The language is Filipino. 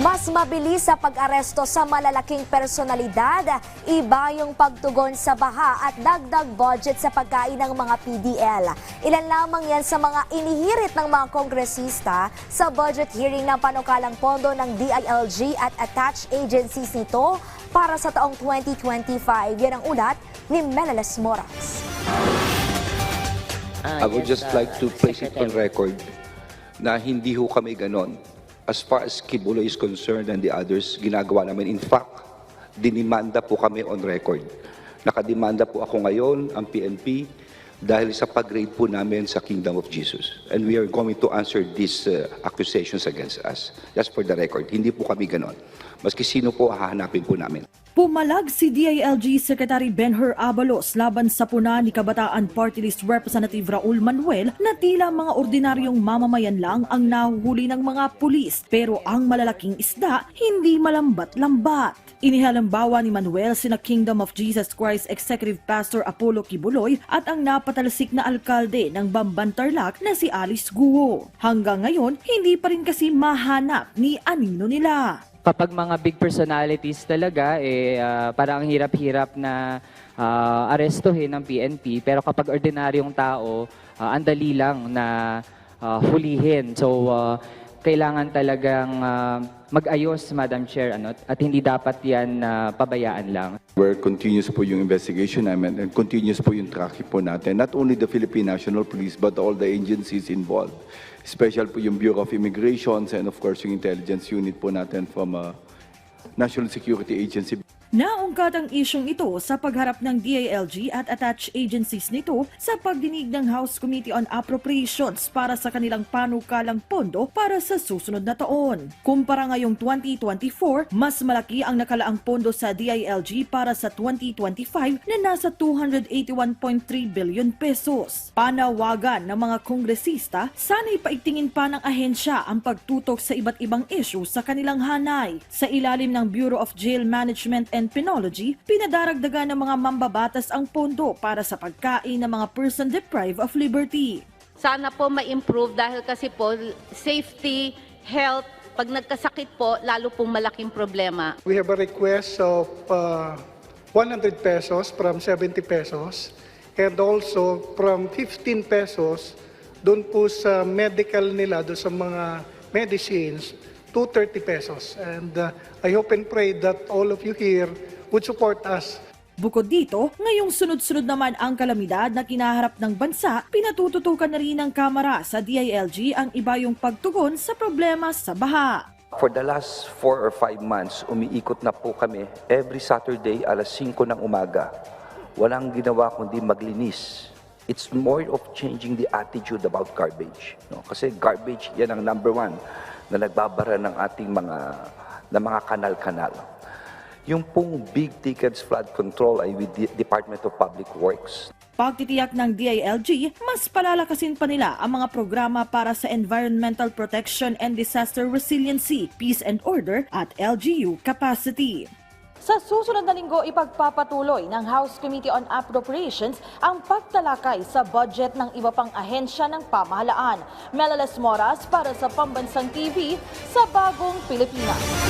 Mas mabilis sa pag-aresto sa malalaking personalidad, iba yung pagtugon sa baha at dagdag budget sa pagkain ng mga PDL. Ilan lamang yan sa mga inihirit ng mga kongresista sa budget hearing ng panukalang pondo ng DILG at attached agencies nito para sa taong 2025. Yan ang ulat ni Melalas Moras. I would just like to place it on record na hindi ho kami ganon. As far as Kibulo is concerned and the others, ginagawa namin. In fact, dinimanda po kami on record. Nakadimanda po ako ngayon, ang PNP, dahil sa pag-raid po namin sa Kingdom of Jesus. And we are going to answer these uh, accusations against us. Just for the record, hindi po kami ganon. Maski sino po, hahanapin po namin. Pumalag si DILG Secretary Benher Abalos laban sa puna ni Kabataan Party List Representative Raul Manuel na tila mga ordinaryong mamamayan lang ang nahuhuli ng mga pulis pero ang malalaking isda hindi malambat-lambat. Inihalimbawa ni Manuel sina Kingdom of Jesus Christ Executive Pastor Apollo Kibuloy at ang napatalsik na alkalde ng Bamban Tarlac na si Alice Guo. Hanggang ngayon, hindi pa rin kasi mahanap ni anino nila. Kapag mga big personalities talaga, eh, ah, parang ang hirap-hirap na ah, arestuhin ng PNP. Pero kapag ordinaryong tao, ah, ang lang na ah, hulihin. So, ah, kailangan talagang ah, mag-ayos, Madam Chair, ano, at hindi dapat yan na pabayaan lang. Where continuous po yung investigation namin and continuous po yung tracking po natin. Not only the Philippine National Police but all the agencies involved. Special po yung Bureau of Immigrations and of course yung intelligence unit po natin from uh, National Security Agency. Naungkat ang isyong ito sa pagharap ng DILG at attached agencies nito sa pagdinig ng House Committee on Appropriations para sa kanilang panukalang pondo para sa susunod na taon. Kumpara ngayong 2024, mas malaki ang nakalaang pondo sa DILG para sa 2025 na nasa 281.3 billion pesos. Panawagan ng mga kongresista, sana'y paigtingin pa ng ahensya ang pagtutok sa iba't ibang issue sa kanilang hanay. Sa ilalim ng Bureau of Jail Management and Penology, pinadaragdagan ng mga mambabatas ang pondo para sa pagkain ng mga person deprived of liberty. Sana po ma-improve dahil kasi po safety, health, pag nagkasakit po, lalo pong malaking problema. We have a request of uh, 100 pesos from 70 pesos and also from 15 pesos doon po sa medical nila, doon sa mga medicines, 230 pesos. And uh, I hope and pray that all of you here would support us Bukod dito, ngayong sunod-sunod naman ang kalamidad na kinaharap ng bansa, pinatututukan na rin ng Kamara sa DILG ang iba yung pagtugon sa problema sa baha. For the last four or five months, umiikot na po kami every Saturday alas 5 ng umaga. Walang ginawa kundi maglinis. It's more of changing the attitude about garbage. No? Kasi garbage, yan ang number one na nagbabara ng ating mga, na mga kanal-kanal. Yung pong big tickets flood control ay with the Department of Public Works. Pagtitiyak ng DILG, mas palalakasin pa nila ang mga programa para sa environmental protection and disaster resiliency, peace and order at LGU capacity. Sa susunod na linggo, ipagpapatuloy ng House Committee on Appropriations ang pagtalakay sa budget ng iba pang ahensya ng pamahalaan. Melales Moras para sa Pambansang TV sa Bagong Pilipinas.